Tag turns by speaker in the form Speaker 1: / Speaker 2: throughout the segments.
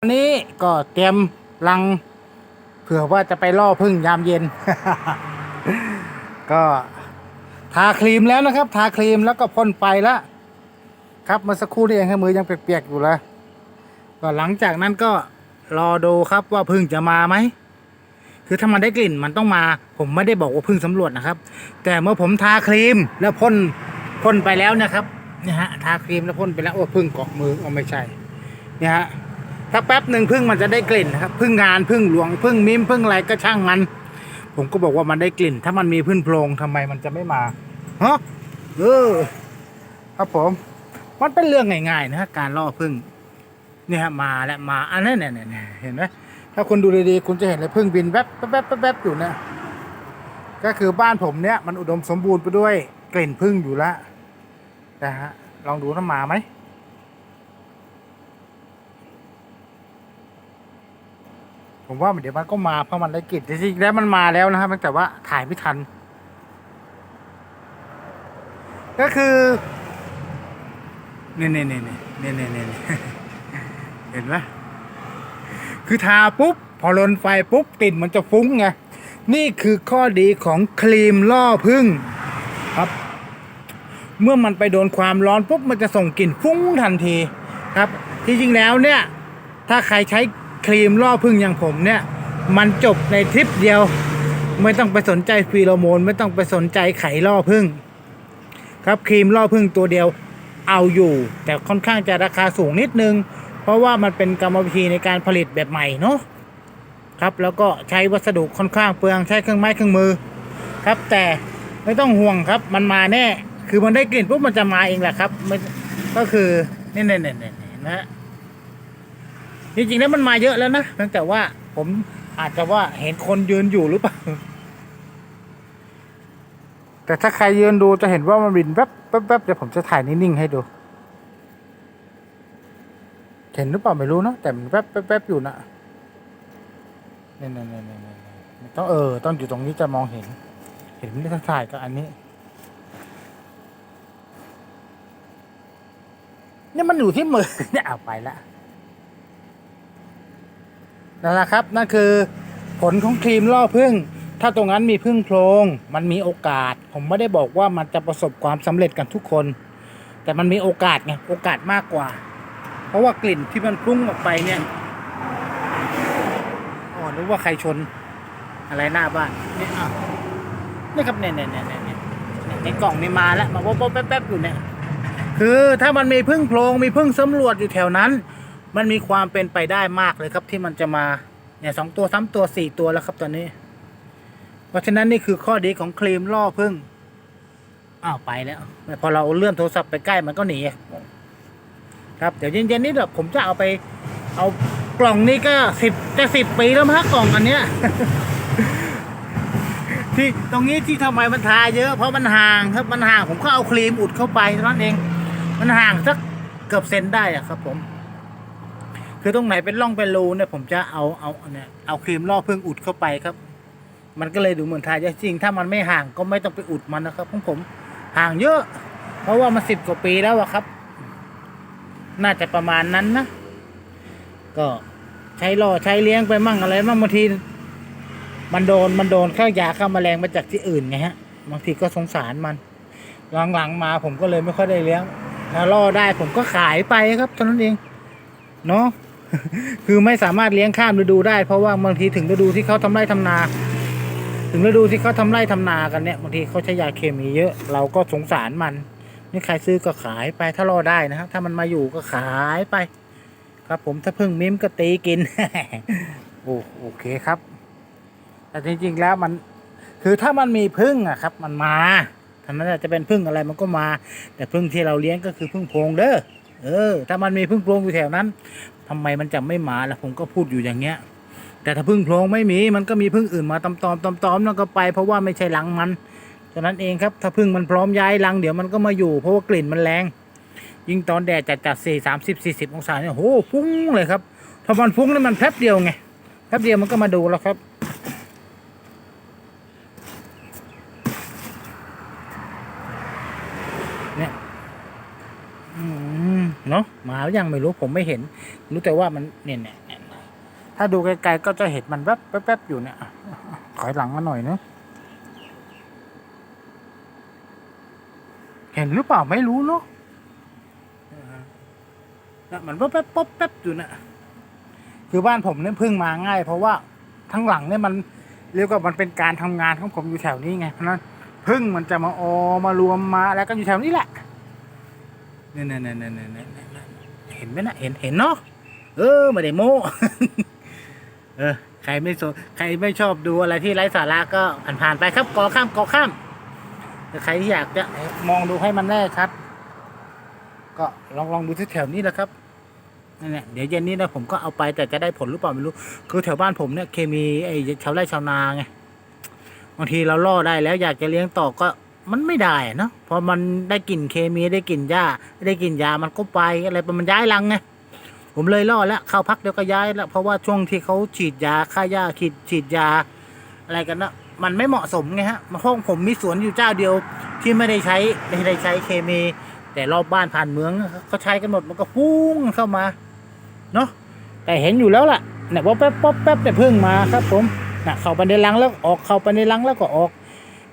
Speaker 1: วันนี้ก็เตรียมลังเผื่อว่าจะไปล่อพึ่งยามเย็น ก็ทาครีมแล้วนะครับ ทาครีมแล้วก็พ่นไฟแล้วครับเมื่อสักครู่นี่เองครับมือยังเปียกๆอยู่เลยก็หลังจากนั้นก็รอดูครับว่าพึ่งจะมาไหมคือถ้ามันได้กลิ่นมันต้องมา ผมไม่ได้บอกว่าพึ่งสำรวจนะครับ แต่เมื่อผมทาครีมแล้วพ่นพ่นไปแล้วนะครับนี่ฮะทาครีมแล้วพ่นไปแล้วโอ้พึ่งเกาะมือเอาไม่ใช่เนี่ยฮะ ถ้าแป๊บหนึ่งพึ่งมันจะได้กลิ่นนะครับพึ่งงานพึ่งหลวงพึ่งมิ้มพึ่งอะไรก็ช่างมัน ผมก็บอกว่ามันได้กลิ่น ถ้ามันมีพื้นโพรงทำไมมันจะไม่มาฮะเออ ครับผม มันเป็นเรื่องง่ายๆนะการล่อพึ่งเนี่ยฮะมาแล้วมาอันนั้นเนี่ยเนี่ยเห็นไหมถ้าคุณดูดีๆคุณจะเห็นเลยพึ่งบินแวบแวบแวบแวบแวบอยู่นะก็คือบ้านผมเนี่ยมันอุดมสมบูรณ์ไปด้วยกลิ่นพึ่งอยู่แล้วนะฮะลองดูถ้ามาไหม ผมว่าเดี๋ยวมันก็มาเพราะมันได้กลิ่นจริงๆแล้วมันมาแล้วนะครับแต่ว่าถ่ายไม่ทัน ก็คือเนี่ยเนี่ยเนี่ยเนี่ยเนี่ยเนี่ยเนี่ยเห็นไหมคือทาปุ๊บ พอลนไฟปุ๊บกลิ่นมันจะฟุ้งไงนี่คือข้อดีของครีมล่อพึ่งครับ เมื่อมันไปโดนความร้อนปุ๊บมันจะส่งกลิ่นฟุ้งทันทีครับที่จริงแล้วเนี่ย ถ้าใครใช้ ครีมล่อพึ่งอย่างผมเนี่ย มันจบในทริปเดียว ไม่ต้องไปสนใจฟีโรโมน ไม่ต้องไปสนใจไขล่อพึ่ง ครับครีมล่อพึ่งตัวเดียวเอาอยู่ แต่ค่อนข้างจะราคาสูงนิดนึง เพราะว่ามันเป็นกรรมวิธีในการผลิตแบบใหม่เนาะครับแล้วก็ใช้วัสดุค่อนข้างเปลืองใช้เครื่องไม้เครื่องมือ ครับแต่ไม่ต้องห่วงครับมันมาแน่ คือมันได้กลิ่นปุ๊บมันจะมาเองแหละครับก็คือนี่เนี่ยเนี่ยเนี่ยนะฮะ จริงๆแล้วมันมาเยอะแล้วนะเพียงแต่ว่าผมอาจจะว่าเห็นคนยืนอยู่หรือเปล่า แต่ถ้าใครยืนดูจะเห็นว่ามันบินแวบแวบแวบเดี๋ยวผมจะถ่ายนิ่งๆให้ดู เห็นหรือเปล่าไม่รู้เนอะแต่มันแวบแวบแวบอยู่นะเนี่ยเนี่นี่นี่นี่ต้องเออ ต้องอยู่ตรงนี้จะมองเห็น เห็นไม่ต้องถ่ายกับอันนี้เนี่ยมันอยู่ที่มือเนี่ยเอาไปละ นั่นแหละครับนั่นคือผลของครีมล่อพึ่งถ้าตรงนั้นมีพึ่งโพรงมันมีโอกาส ผมไม่ได้บอกว่ามันจะประสบความสำเร็จกันทุกคน แต่มันมีโอกาสไงโอกาสมากกว่า เพราะว่ากลิ่นที่มันพุ่งออกไปเนี่ยอ๋อนึกว่าใครชนอะไรหน้าบ้านนี่อะนี่ครับเนี่ยเนี่ยเนี่ยเนี่ยในกล่องนี่มาแล้วมาป๊บป๊บแป๊บแป๊บอยู่เนี่ยคือถ้ามันมีพึ่งโพรงมีพึ่งสำรวจอยู่แถวนั้น มันมีความเป็นไปได้มากเลยครับ ที่มันจะมาเนี่ยสองตัวสามตัวสี่ตัวแล้วครับตอนนี้ เพราะฉะนั้นนี่คือข้อดีของครีมล่อพึ่งอ้าวไปแล้วพอเราเลื่อนโทรศัพท์ไปใกล้มันก็หนีครับเดี๋ยวเย็นๆนี้เดี๋ยวผมจะเอาไป เอากล่องนี้ก็สิบจะสิบปีแล้วมั้งกล่องอันเนี้ยที่ตรงนี้ที่ทำไมมันทาเยอะ เพราะมันห่างครับมันห่างผมก็เอาครีมอุดเข้าไปเท่านั้นเอง มันห่างสักเกือบเซนได้อะครับผม คือตรงไหนเป็นร่องเป็นรูเนี่ยผมจะเอาเอาเนี่ยเอาครีมล่อพึ่งอุดเข้าไปครับ มันก็เลยดูเหมือนทายเยอะจริง ถ้ามันไม่ห่างก็ไม่ต้องไปอุดมันนะครับของผมห่างเยอะ เพราะว่ามันสิบกว่าปีแล้วอะครับ น่าจะประมาณนั้นนะ ก็ใช้ล่อใช้เลี้ยงไปมั่งอะไรมั่งบางทีมันโดนมันโดนข้าวยาฆ่าแมลงมาจากที่อื่นไงฮะบางทีก็สงสารมันหลังๆมาผมก็เลยไม่ค่อยได้เลี้ยงถ้าล่อได้ผมก็ขายไปครับเท่านั้นเองเนาะ คือไม่สามารถเลี้ยงข้ามฤดูได้ เพราะว่าบางทีถึงฤดูที่เขาทำไร่ทำนา ถึงฤดูที่เขาทำไร่ทำนากันเนี่ยบางทีเขาใช้ยาเคมีเยอะ เราก็สงสารมัน นี่ใครซื้อก็ขายไปถ้ารอได้นะครับถ้ามันมาอยู่ก็ขายไป ครับผมถ้าพึ่งมิ้มก็ตีกินโอโอเคครับ แต่จริงๆแล้วมันคือถ้ามันมีพึ่งอะครับ มันมาท่านั้นจะเป็นพึ่งอะไรมันก็มา แต่พึ่งที่เราเลี้ยงก็คือพึ่งโพรงเด้อเออ ถ้ามันมีพึ่งโพรงอยู่แถวนั้น ทำไมมันจะไม่มาล่ะผมก็พูดอยู่อย่างเงี้ย แต่ถ้าพึ่งโพรงไม่มีมันก็มีพึ่งอื่นมาตอมตอมตอมตอมแล้วก็ไป เพราะว่าไม่ใช่รังมันฉะนั้นเองครับถ้าพึ่งมันพร้อมย้ายรังเดี๋ยวมันก็มาอยู่ เพราะว่ากลิ่นมันแรง ยิ่งตอนแดดจัดจัดสี่สามสิบสี่สิบองศาเนี่ยโหฟุ้งเลยครับถ้ามันฟุ้งนี่มันแป๊บเดียวไงแป๊บเดียวมันก็มาดูแล้วครับ เนี่ย อืม เนาะหมายังไม่รู้ผมไม่เห็น รู้แต่ว่ามันเนี่ยเนี่ยนถ้าดูไกลๆก็จะเห็นมันแวบแวบแวบอยู่เนี่ยอะถอยหลังมาหน่อยเนาะเห็นหรือเปล่าไม่รู้เนาะนะมันแวบแวบป๊บแป๊บอยู่เนี่ยคือบ้านผมเนี่ยพึ่งมาง่าย เพราะว่าทั้งหลังเนี่ยมันเรียกว่ามันเป็นการทำงานของผมอยู่แถวนี้ไงเพราะฉะนั้นพึ่งมันจะมาออมารวมมาแล้วก็อยู่แถวนี้แหละ นี่ยเนี่ยเนี่ยเนี่ยเนี่ยเนี่เห็นไหมนะเห็นเห็นเนาะเออไม่ได้โม้เออใครไม่สนใครไม่ชอบดูอะไรที่ไร้สาระก็ผ่านๆไปครับกอข้ามกอข้ามแต่ใครที่อยากจะมองดูให้มันแน่ชัดก็ลองลองดูที่แถวนี้แหละครับนั่นแหละเดี๋ยวเย็นนี้นะผมก็เอาไปแต่จะได้ผลหรือเปล่าไม่รู้ คือแถวบ้านผมเนี่ยเคมีไอ้ชาวไร่ชาวนาไงบางทีเราล่อได้แล้วอยากจะเลี้ยงต่อก็ มันไม่ได้เนาะพอมันได้กลิ่นเคมีได้กลิ่นหญ้าได้กลิ่นยามันก็ไปอะไรไปมันย้ายรังไงผมเลยล่อแล้วเข้าพักเดียวก็ย้ายแล้วเพราะว่าช่วงที่เขาฉีดยาฆ่าหญ้าฉีดฉีดยา อะไรกันนะมันไม่เหมาะสมไงฮะเพราะผมมีสวนอยู่เจ้าเดียวที่ไม่ได้ใช้ไม่ได้ใช้เคมี แต่รอบบ้านผ่านเมืองเขาใช้กันหมดมันก็พุ่งเข้ามาเนาะแต่เห็นอยู่แล้วล่ะเนี่ยว่าแป๊บป๊บแป๊บแต่ยเพิ่งมาครับ ผมนะเข้าไปในรังแล้วออกเข้าไปในรังแล้วก็ออก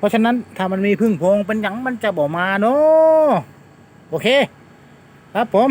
Speaker 1: ราะฉะนั้นถ้ามันมีพึ่งพงเป็นหยังมันจะบอกมาเนาะโอเค ครับผม